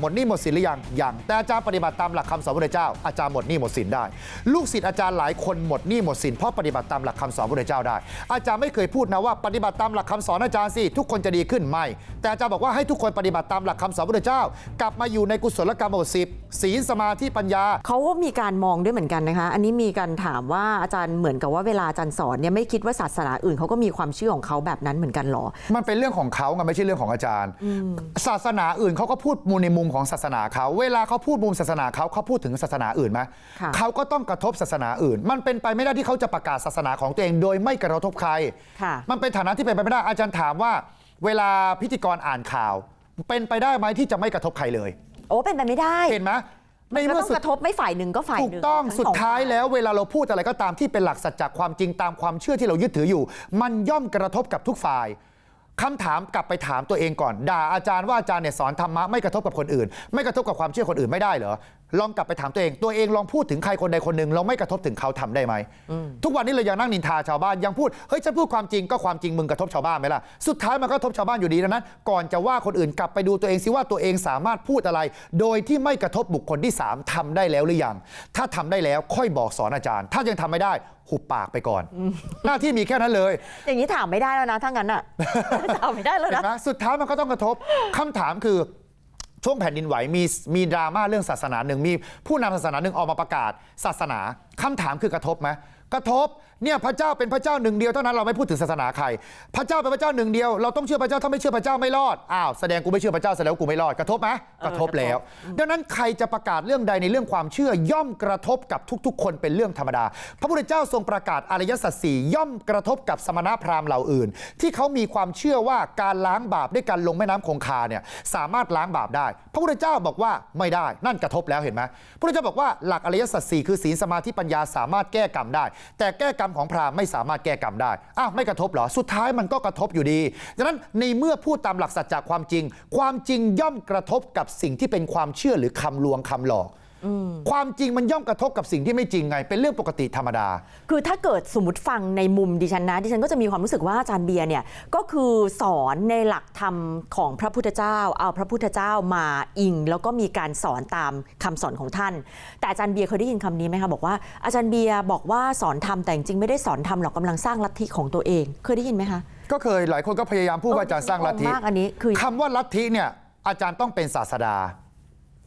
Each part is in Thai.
หมดหนี้หมดสินหรือยังยังแต่อาจารย์ปฏิบัติตามหลักคำสอนพระเจ้า อาจารย์หมดหนี้หมดสินได้ ลูกศิษย์อาจารย์หลายคนหมดหนี้หมดสินเพราะปฏิบัติตามหลักคำสอนพระเจ้าได้ อาจารย์ไม่เคยพูดนะว่าปฏิบัติตามหลักคำสอนอาจารย์สิทุกคนจะดีขึ้นไม่ แต่อาจารย์บอกว่าให้ทุกคนปฏิบัติตามหลักคำสอนพระเจ้า กลับมาอยู่ในกุศลกรรมบทสิบศีลสมาธิปัญญาเขาก็มีการมองด้วยเหมือนกันนะคะ อันนี้มีการถามว่าอาจารย์เหมือนกับว่าเวลาอาจารย์สอนเนี่ยไม่คิดว่าศาสนาอื่นเขาก็มีความเชื่อของเขาแบบนั้นเหมือนกันหรอ มันเป็นเรื่องของเขาไงไม่ใช่เรื่องของอาจารย์ ศาสนาอื่นเขาก็พูดมุมในมุมของศาสนาเขา เวลาเขาพูดมุมศาสนาเขาเขาพูดถึงศาสนาอื่นไหมค่ะเขาก็ต้องกระทบศาสนาอื่น มันเป็นไปไม่ได้ที่เขาจะประกาศศาสนาของตัวเอง โดยไม่กระทบใครค่ะมันเป็นฐานะที่เป็นไปไม่ได้อาจารย์ถามว่า เวลาพิธีกรอ่านข่าว เป็นไปได้ไหมที่จะไม่กระทบใครเลย โอ้เป็นไปไม่ได้เห็นไหมในก็เมื่อต้องสุดกระทบไม่ฝ่ายหนึ่งก็ฝ่ายหถูกนึ่งต้องทั้สุดสองท้ายฝ่แล้วเวลาเราพูดอะไรก็ตามที่เป็นหลักสัจจะความจริงตามความเชื่อที่เรายึดถืออยู่ มันย่อมกระทบกับทุกฝ่าย คำถามกลับไปถามตัวเองก่อน ด่าอาจารย์ว่าอาจารย์เนี่ยสอนธรรมะไม่กระทบกับคนอื่น ไม่กระทบกับความเชื่อคนอื่นไม่ได้เหรอลองกลับไปถามตัวเอง ตัวเองลองพูดถึงใครคนใดคนหนึ่งเราไม่กระทบถึงเขาทำได้ไหม ทุกวันนี้เรายังนั่งนินทาชาวบ้านยังพูด เฮ้ยฉันพูดความจริงก็ความจริงมึงกระทบชาวบ้านไหมล่ะ สุดท้ายมันก็กระทบชาวบ้านอยู่ดีดังนั้น ก่อนจะว่าคนอื่นกลับไปดูตัวเองสิว่าตัวเองสามารถพูดอะไร โดยที่ไม่กระทบบุคคลที่สามทำได้แล้วหรือยัง ถ้าทำได้แล้วค่อยบอกสอนอาจารย์ ถ้ายังทำไม่ได้หุบปากไปก่อน หน้าที่มีแค่นั้นเลย อย่างนี้ถามไม่ได้แล้วนะถ้างั้นอะถามไม่ได้แล้วเห็นนะไหมสุดท้ายมันก็ต้องกระทบคำถามคือ ช่วงแผ่นดินไหวมีมีดราม่าเรื่องศาสนาหนึ่งมีผู้นำศาสนาหนึ่งออกมาประกาศศาสนาคำถามคือกระทบไหม กระทบเนี่ยพระเจ้าเป็นพระเจ้าหนึ่งเดียวเท่านั้นเราไม่พูดถึงศาสนาใคร พระเจ้าเป็นพระเจ้าหนึ่งเดียวเราต้องเชื่อพระเจ้าถ้าไม่เชื่อพระเจ้าไม่รอดอ้าวแสดงกูไม่เชื่อพระเจ้าแสดงกูไม่รอดกระทบไหมกระทบแล้ว ดังนั้นใครจะประกาศเรื่องใดในเรื่องความเชื่อย่อมกระทบกับทุกๆ คนเป็นเรื่องธรรมดา พระพุทธเจ้าทรงประกาศอริยสัจสี่ย่อมกระทบกับสมณพราหมณ์เหล่าอื่น ที่เขามีความเชื่อว่าการล้างบาปด้วยการลงแม่น้ำคงคาเนี่ยสามารถล้างบาปได้ พระพุทธเจ้าบอกว่าไม่ได้นั่นกระทบแล้วเห็นไหมพระพุทธเจ้าบอกว่าหลักอริยสัจสี่คือศีลสมาธิปัญญาสามารถแก้กรรมได้แต่แก้กรรมของพราหมณ์ไม่สามารถแก้กรรมได้อ้าวไม่กระทบเหรอ สุดท้ายมันก็กระทบอยู่ดีดังนั้นในเมื่อพูดตามหลักสัจจะความจริง ความจริงย่อมกระทบกับสิ่งที่เป็นความเชื่อหรือคำลวงคำหลอก ความจริงมันย่อมกระทบกับสิ่งที่ไม่จริงไง เป็นเรื่องปกติธรรมดา คือถ้าเกิดสมมติฟังในมุมดิฉันนะ ดิฉันก็จะมีความรู้สึกว่าอาจารย์เบียร์เนี่ยก็คือสอนในหลักธรรมของพระพุทธเจ้า เอาพระพุทธเจ้ามาอิง แล้วก็มีการสอนตามคำสอนของท่าน แต่อาจารย์เบียร์เคยได้ยินคำนี้ไหมคะบอกว่าอาจารย์เบียร์บอกว่าสอนธรรมแต่จริงๆไม่ได้สอนธรรมหรอกกำลังสร้างลัทธิของตัวเอง เคยได้ยินไหมคะก็เคยหลายคนก็พยายามพูดว่าอาจารย์สร้างลัทธิมากอันนี้คือคำว่าลัทธิเนี่ยอาจารย์ต้องเป็นศาสดา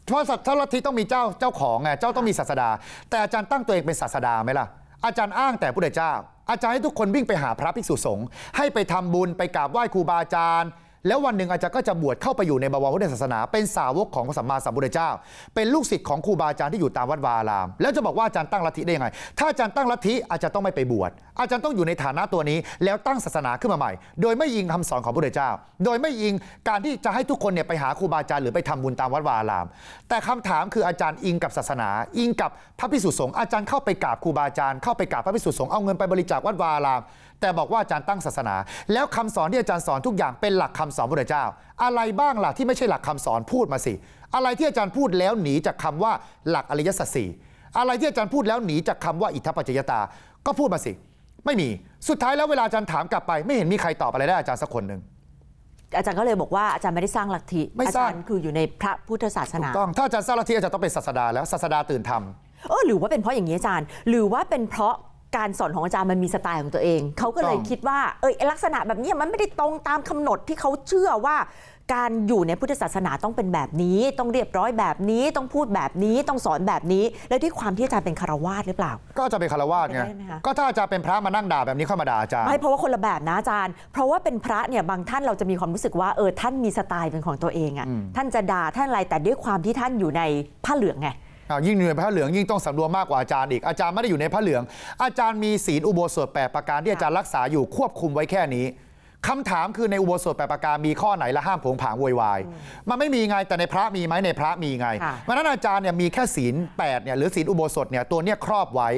เพราะถ้าลัทธิต้องมีเจ้าเจ้าของไงเจ้าต้องมีศาสดา แต่อาจารย์ตั้งตัวเองเป็นศาสดาไหมล่ะ อาจารย์อ้างแต่พระพุทธเจ้า อาจารย์ให้ทุกคนวิ่งไปหาพระภิกษุสงฆ์ให้ไปทำบุญไปกราบไหว้ครูบาอาจารย์ แล้ววันหนึ่งอาจารย์ก็จะบวชเข้าไปอยู่ในบวรพุทธศาสนา เป็นสาวกของพระสัมมาสัมพุทธเจ้า เป็นลูกศิษย์ของครูบาอาจารย์ที่อยู่ตามวัดวาอาราม แล้วจะบอกว่าอาจารย์ตั้งลัทธิได้ยังไง ถ้าอาจารย์ตั้งลัทธิอาจารย์ต้องไม่ไปบวช อาจารย์ต้องอยู่ในฐานะตัวนี้ แล้วตั้งศาสนาขึ้นมาใหม่ โดยไม่ยิงคำสอนของพระพุทธเจ้า โดยไม่ยิงการที่จะให้ทุกคนเนี่ยไปหาครูบาอาจารย์หรือไปทำบุญตามวัดวาอาราม แต่คำถามคืออาจารย์อิงกับศาสนา อิงกับพระภิกษุสงฆ์อาจารย์เข้าไปกราบครูบาอาจารย์เข้าไปกราบพระภิกษุสงฆ์เอาเงินไปบริจาควัดวาอาราม แต่บอกว่าอาจารย์ตั้งศาสนา แล้วคำสอนที่อาจารย์สอนทุกอย่างเป็นหลักคำสอนพระพุทธเจ้า อะไรบ้างล่ะที่ไม่ใช่หลักคำสอนพูดมาสิ อะไรที่อาจารย์พูดแล้วหนีจากคำว่าหลักอริยสัจสี่อะไรที่อาจารย์พูดแล้วหนีจากคำว่าอิทธปัจจยตา ก็พูดมาสิ ไม่มีสุดท้ายแล้วเวลาอาจารย์ถามกลับไป ไม่เห็นมีใครตอบอะไรได้อาจารย์สักคนหนึ่งอาจารย์ก็เลยบอกว่าอาจารย์ไม่ได้สร้างลัทธิไม่อาสร้าจางรย์คืออยู่ในพระพุทธศาสนาต้องถ้าอาจารย์สร้างลัทธิอาจารย์ต้องเป็นศาสดาแล้วศาสดาตื่นธรรมเออหรือว่าเป็นเพราะอย่างนี้อาจารย์ หรือว่าเป็นเพราะ การสอนของอาจารย์มันมีสไตล์ของตัวเอง เขาก็เลยต้องคิดว่าเออไอ้ลักษณะแบบนี้มันไม่ได้ตรงตามกำหนดที่เขาเชื่อว่า การอยู่ในพุทธศาสนาต้องเป็นแบบนี้ ต้องเรียบร้อยแบบนี้ต้องพูดแบบนี้ต้องสอนแบบนี้ แล้วด้วยความที่อาจารย์เป็นคารวาสหรือเปล่า ก็จะเป็นคารวาสไงเป็นไปได้ไหมคะก็ถ้าอาจารย์เป็นพระมานั่งด่าแบบนี้เข้ามาด่าอาจารย์ไม่เพราะว่าคนละแบบนะอาจารย์ เพราะว่าเป็นพระเนี่ยบางท่านเราจะมีความรู้สึกว่าเออท่านมีสไตล์เป็นของตัวเองอะ่ะท่านจะด่าท่านอะไรแต่ด้วยความที่ท่านอยู่ในผ้าเหลืองไงอ้าว ยิ่งเหนื่อยพระเหลืองยิ่งต้องสำรวมมากกว่าอาจารย์อีกอาจารย์ไม่ได้อยู่ในพระเหลือง อาจารย์มีศีลอุโบสถแปดประการที่อาจารย์รักษาอยู่ควบคุมไว้แค่นี้คำถามคือในอุโบสถแปดประการมีข้อไหนละห้ามผงผางโวยวาย มันไม่มีไงแต่ในพระมีไหมในพระมีไงค่ะเพราะฉะนั้นอาจารย์เนี่ยมีแค่ศีล8เนี่ยหรือศีลอุโบสถเนี่ยตัวเนี้ยครอบไว้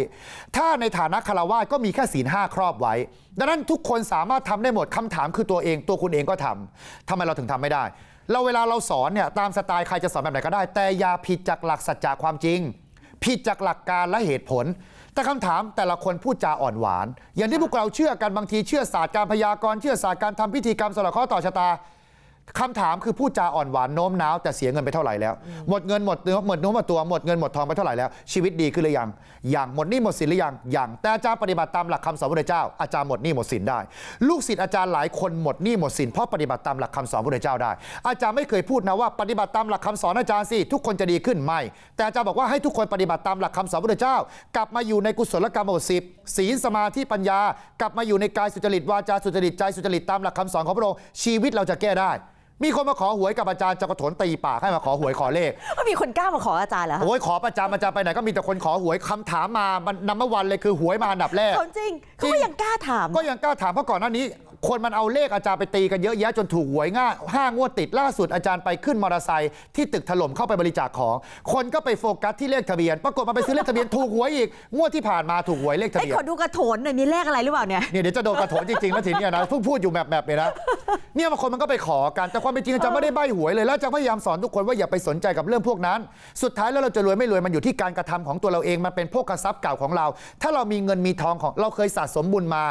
ถ้าในฐานะคารวะก็มีแค่ศีลห้าครอบไว้ ดังนั้นทุกคนสามารถทำได้หมดคำถามคือตัวเองตัวคุณเองก็ทำทำไมเราถึงทำไม่ได้ เราเวลาเราสอนเนี่ยตามสไตล์ใครจะสอนแบบไหนก็ได้ แต่อย่าผิดจากหลักสัจจะความจริง ผิดจากหลักการและเหตุผล แต่คำถามแต่ละคนพูดจาอ่อนหวาน อย่างที่พวกเราเชื่อกันบางทีเชื่อศาสตร์การพยากรณ์เชื่อศาสตร์การทำพิธีกรรมสละเคราะห์ต่อชะตา คำถามคือพูดจาอ่อนหวานโน้มน้าวแต่เสียเงินไปเท่าไหร่แล้ว หมดเงินหมดเนื้อหมดเนื้อหมดตัวหมดเงินหมดทองไปเท่าไหร่แล้ว ชีวิตดีขึ้นหรือยังอย่างหมดหนี้หมดสินหรือยังอย่างแต่อาจารย์ปฏิบัติตามหลักคำสอนพระพุทธเจ้า อาจารย์หมดหนี้หมดสินได้ ลูกศิษย์อาจารย์หลายคนหมดหนี้หมดสินเพราะปฏิบัติตามหลักคำสอนพระพุทธเจ้าได้ อาจารย์ไม่เคยพูดนะว่าปฏิบัติตามหลักคำสอนอาจารย์สิทุกคนจะดีขึ้นไม่ แต่อาจารย์บอกว่าให้ทุกคนปฏิบัติตามหลักคำสอนพระพุทธเจ้า กลับมาอยู่ในกุศลกรรมบทสิบศีลสมาธิปัญญา กลับมาอยู่ในกายสุจริตวาจาสุจริตใจสุจริตตามหลักคำสอนของพระองค์ชีวิตเราจะแก้ได้ มีคนมาขอหวยกับอาจารย์จะกระโถนตีปากให้มาขอหวยขอเลขก็มีคนกล้ามาขออาจารย์เหรอคะโอ้ยขอประจำอาจารย์ไปไหนก็มีแต่คนขอหวยคำถามมามันนำมาวันเลยคือหวยมาอันดับแรกเขาจริงเขาก็ยังกล้าถาม ก็ยังกล้าถามเพราะก่อนหน้านี้ คนมันเอาเลขอาจารย์ไปตีกันเยอะแยะจนถูกหวยง่าห้างวดติดล่าสุดอาจารย์ไปขึ้นมอเตอร์ไซค์ที่ตึกถล่มเข้าไปบริจาคของ คนก็ไปโฟกัสที่เลขทะเบียน ปรากฏมันไปซื้อเลขทะเบียนถูกหวยอีกงวดที่ผ่านมาถูกหวยเลขทะไอ้เบียนขอดูกระโถนหน่อยมีเลขอะไรหรือเปล่าเนี่ย เนี่ยเดี๋ยวจะโดนกระโถนจริงๆแล้วทีเนี้ยนะเพิ่งพูดอยู่แบบแบบๆเนี่ยนะเนี่ยบางคนมันก็ไปขอกันแต่ความเป็นจริงอาจารย์ไม่ได้ใบหวยเลยแล้วอาจารย์พยายามสอนทุกคนว่าอย่าไปสนใจกับเรื่องพวกนั้น สุดท้ายแล้วเราจะรวยไม่รวยมันอยู่ที่การกระทำของตัวเราเองมันเป็นโภคทรัพย์เก่าของเรา ถ้าเรามีเงินมีทองของเราเคยสะสมบุญมา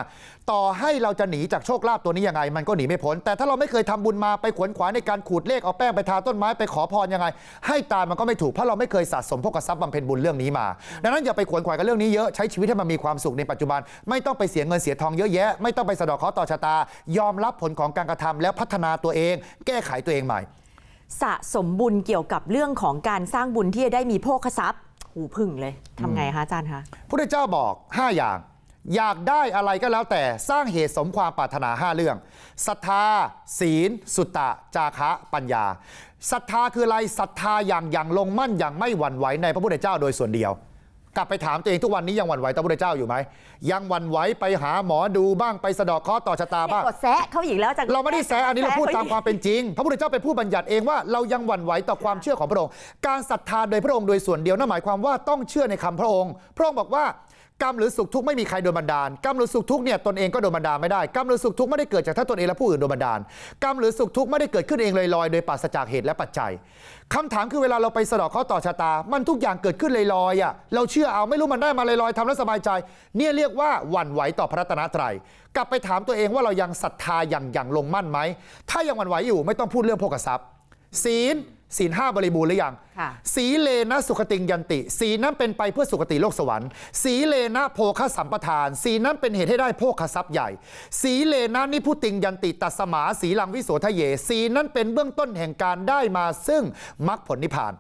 ต่อให้เราจะหนีจากโชคลาภตัวนี้ยังไง มันก็หนีไม่พ้น แต่ถ้าเราไม่เคยทำบุญมาไปขวนขวายในการขูดเลขเอาแป้งไปทาต้นไม้ไปขอพรยังไง ให้ตามมันก็ไม่ถูกเพราะเราไม่เคยสะสมโภคทรัพย์บำเพ็ญบุญเรื่องนี้มา ดังนั้นอย่าไปขวนขวายกับเรื่องนี้เยอะใช้ชีวิตให้มันมีความสุขในปัจจุบัน ไม่ต้องไปเสียเงินเสียทองเยอะแยะ ไม่ต้องไปสะเดอกเคราะห์ต่อชะตา ยอมรับผลของการกระทำแล้วพัฒนาตัวเอง แก้ไขตัวเองใหม่ สะสมบุญเกี่ยวกับเรื่องของการสร้างบุญที่จะได้มีโภคทรัพย์ หูพึ่งเลยทำไงคะอาจารย์คะพุทธเจ้าบอก 5 อย่าง อยากได้อะไรก็แล้วแต่สร้างเหตุสมความปรารถนา 5 เรื่องศรัทธา ศีล สุตตะ จาคะปัญญาศรัทธาคืออะไรศรัทธาอย่างอย่างลงมั่นอย่างไม่หวั่นไหวในพระพุทธเจ้าโดยส่วนเดียว กลับไปถามตัวเองทุกวันนี้ยังหวั่นไหวต่อพระพุทธเจ้าอยู่ไหมยังหวั่นไหวไปหาหมอดูบ้างไปสะเดอกเคราะห์ต่อชะตาบ้าง กดแซะเขาอีกแล้วจารย์เราไม่ได้แซะอันนี้เราพูดตามความเป็นจริง พระพุทธเจ้าเป็นผู้บัญญัติเองว่าเรายังหวั่นไหวต่อความเชื่อของพระองค์ การศรัทธาโดยพระองค์โดยส่วนเดียวนั่นหมายความว่าต้องเชื่อในคำพระองค์ พระองค์บอกว่า กรรมหรือสุขทุกข์ไม่มีใครโดนบันดาลกรรมหรือสุขทุกข์เนี่ยตนเองก็โดนบันดาลไม่ได้กรรมหรือสุขทุกข์ไม่ได้เกิดจากท่านตนเองและผู้อื่นโดนบันดาลกรรมหรือสุขทุกข์ไม่ได้เกิดขึ้นเองลอยๆโดยปราศจากเหตุและปัจจัยคำถามคือเวลาเราไปสะดอกเคราะห์ต่อชะตา มันทุกอย่างเกิดขึ้นลอยๆอะเราเชื่อเอาไม่รู้มันได้มาลอยๆทำแล้วสบายใจ เนี่ยเรียกว่าหวั่นไหวต่อพระรัตนตรัยกลับไปถามตัวเองว่าเรายังศรัทธาอย่างอย่างลงมั่นไหมถ้ายังหวั่นไหวอยู่ไม่ต้องพูดเรื่องโภคทรัพย์ศีล ศีลห้าบริบูรณ์หรือยังค่ะสีเลนะสุขติงยันติ สีนั้นเป็นไปเพื่อสุขติโลกสวรรค์ สีเลนะโภคสัมปทาน สีนั้นเป็นเหตุให้ได้โภคทรัพย์ใหญ่ สีเลนะนิพุติงยันติตัสมาสีลังวิโสทะเย สีนั้นเป็นเบื้องต้นแห่งการได้มาซึ่งมรรคผลนิพพาน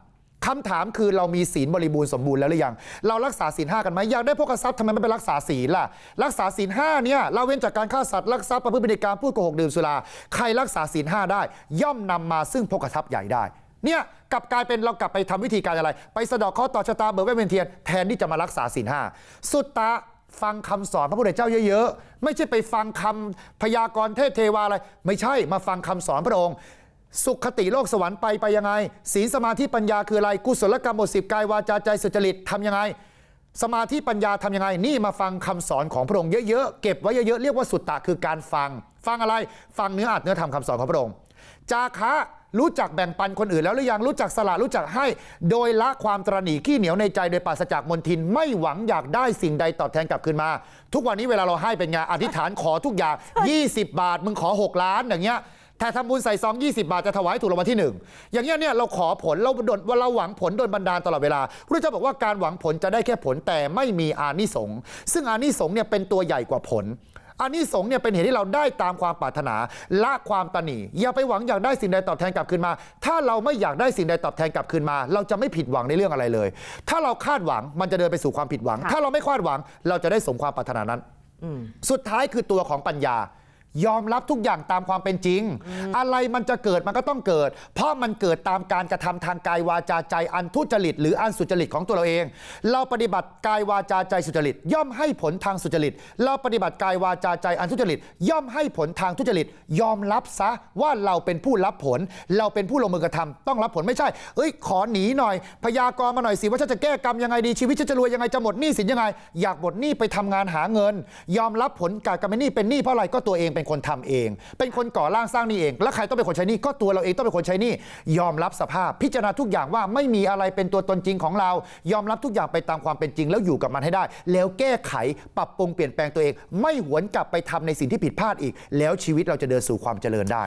คำถามคือเรามีศีลบริบูรณ์สมบูรณ์แล้วหรือยัง เรารักษาศีลห้ากันไหมอยากได้โภคทรัพย์ทำไมไม่ไปรักษาศีลล่ะ รักษาศีลห้าเนี่ยเราเว้นจากการฆ่าสัตว์ลักทรัพย์ประพฤติผิดในการพูดโกหกดื่มสุรา ใครรักษาศีลห้าได้ ย่อมนำมาซึ่งโภคทรัพย์ใหญ่ได้ เนี่ยกลับกลายเป็นเรากลับไปทำวิธีการอะไร ไปสะดอกเคราะห์ต่อชะตาเบิกเวทเวียนเทียนแทนที่จะมารักษาศีลห้าสุดตะฟังคำสอนพระพุทธเจ้าเยอะๆ ไม่ใช่ไปฟังคำพยากรณ์เทพเทวาอะไร ไม่ใช่มาฟังคำสอนพระองค์ สุขติโลกสวรรค์ไปไปยังไง ศีลสมาธิปัญญาคืออะไรกุศลกรรมบทสิบกายวาจาใจสุจริตทำยังไง สมาธิปัญญาทำยังไง นี่มาฟังคำสอนของพระองค์เยอะๆ เก็บไว้เยอะๆ เรียกว่าสุตตะคือการฟัง ฟังอะไร ฟังเนื้ออัดเนื้อธรรมคำสอนของพระองค์ จาคะ รู้จักแบ่งปันคนอื่นแล้วหรือยังรู้จักสละรู้จักให้ โดยละความตรณีขี้เหนียวในใจโดยปราศจากมนทินไม่หวังอยากได้สิ่งใดตอบแทนกลับคืนมา ทุกวันนี้เวลาเราให้เป็นไงอธิษฐานขอทุกอย่าง 20 บาท มึงขอ 6 ล้านอย่างเงี้ยถ้าทำบุญใส่ซอง 20 บาท จะถวายถูกรางวัลที่หนึ่งอย่างเงี้ยเนี่ยเราขอผลเราโดนว่าเราหวังผลโดนบันดาลตลอดเวลาพระเจ้าบอกว่าการหวังผลจะได้แค่ผลแต่ไม่มีอานิสงส์ซึ่งอานิสงส์เนี่ยเป็นตัวใหญ่กว่าผล อานิสงส์เนี่ยเป็นเหตุที่เราได้ตามความปรารถนาละความตนีอย่าไปหวังอยากได้สิ่งใดตอบแทนกลับคืนมา ถ้าเราไม่อยากได้สิ่งใดตอบแทนกลับคืนมา เราจะไม่ผิดหวังในเรื่องอะไรเลย ถ้าเราคาดหวังมันจะเดินไปสู่ความผิดหวังค่ะถ้าเราไม่คาดหวัง เราจะได้สมความปรารถนานั้นสุดท้ายคือตัวของปัญญา ยอมรับทุกอย่างตามความเป็นจริง อะไรมันจะเกิดมันก็ต้องเกิด เพราะมันเกิดตามการกระทำทางกายวาจาใจอันทุจริต หรืออันสุจริตของตัวเราเอง เราปฏิบัติกายวาจาใจสุจริต ย่อมให้ผลทางสุจริต เราปฏิบัติกายวาจาใจอันทุจริต ย่อมให้ผลทางทุจริต ยอมรับซะว่าเราเป็นผู้รับผล เราเป็นผู้ลงมือกระทำต้องรับผลไม่ใช่ เอ้ย ขอหนีหน่อย พยากรณ์มาหน่อยสิว่าฉันจะแก้กรรมยังไงดีชีวิตฉันจะรวยยังไงจะหมดหนี้สินยังไง อยากหมดหนี้ไปทำงานหาเงิน ยอมรับผลการกรรมเป็นหนี้เป็นหนี้เพราะอะไรก็ตัวเองเป็นคนทำเอง เป็นคนก่อร่างสร้างนี่เอง แล้วใครต้องเป็นคนใช้นี่ก็ตัวเราเองต้องเป็นคนใช้นี่ยอมรับสภาพ พิจารณาทุกอย่างว่าไม่มีอะไรเป็นตัวตนจริงของเรา ยอมรับทุกอย่างไปตามความเป็นจริง แล้วอยู่กับมันให้ได้ แล้วแก้ไขปรับปรุงเปลี่ยนแปลงตัวเอง ไม่หวนกลับไปทำในสิ่งที่ผิดพลาดอีก แล้วชีวิตเราจะเดินสู่ความเจริญได้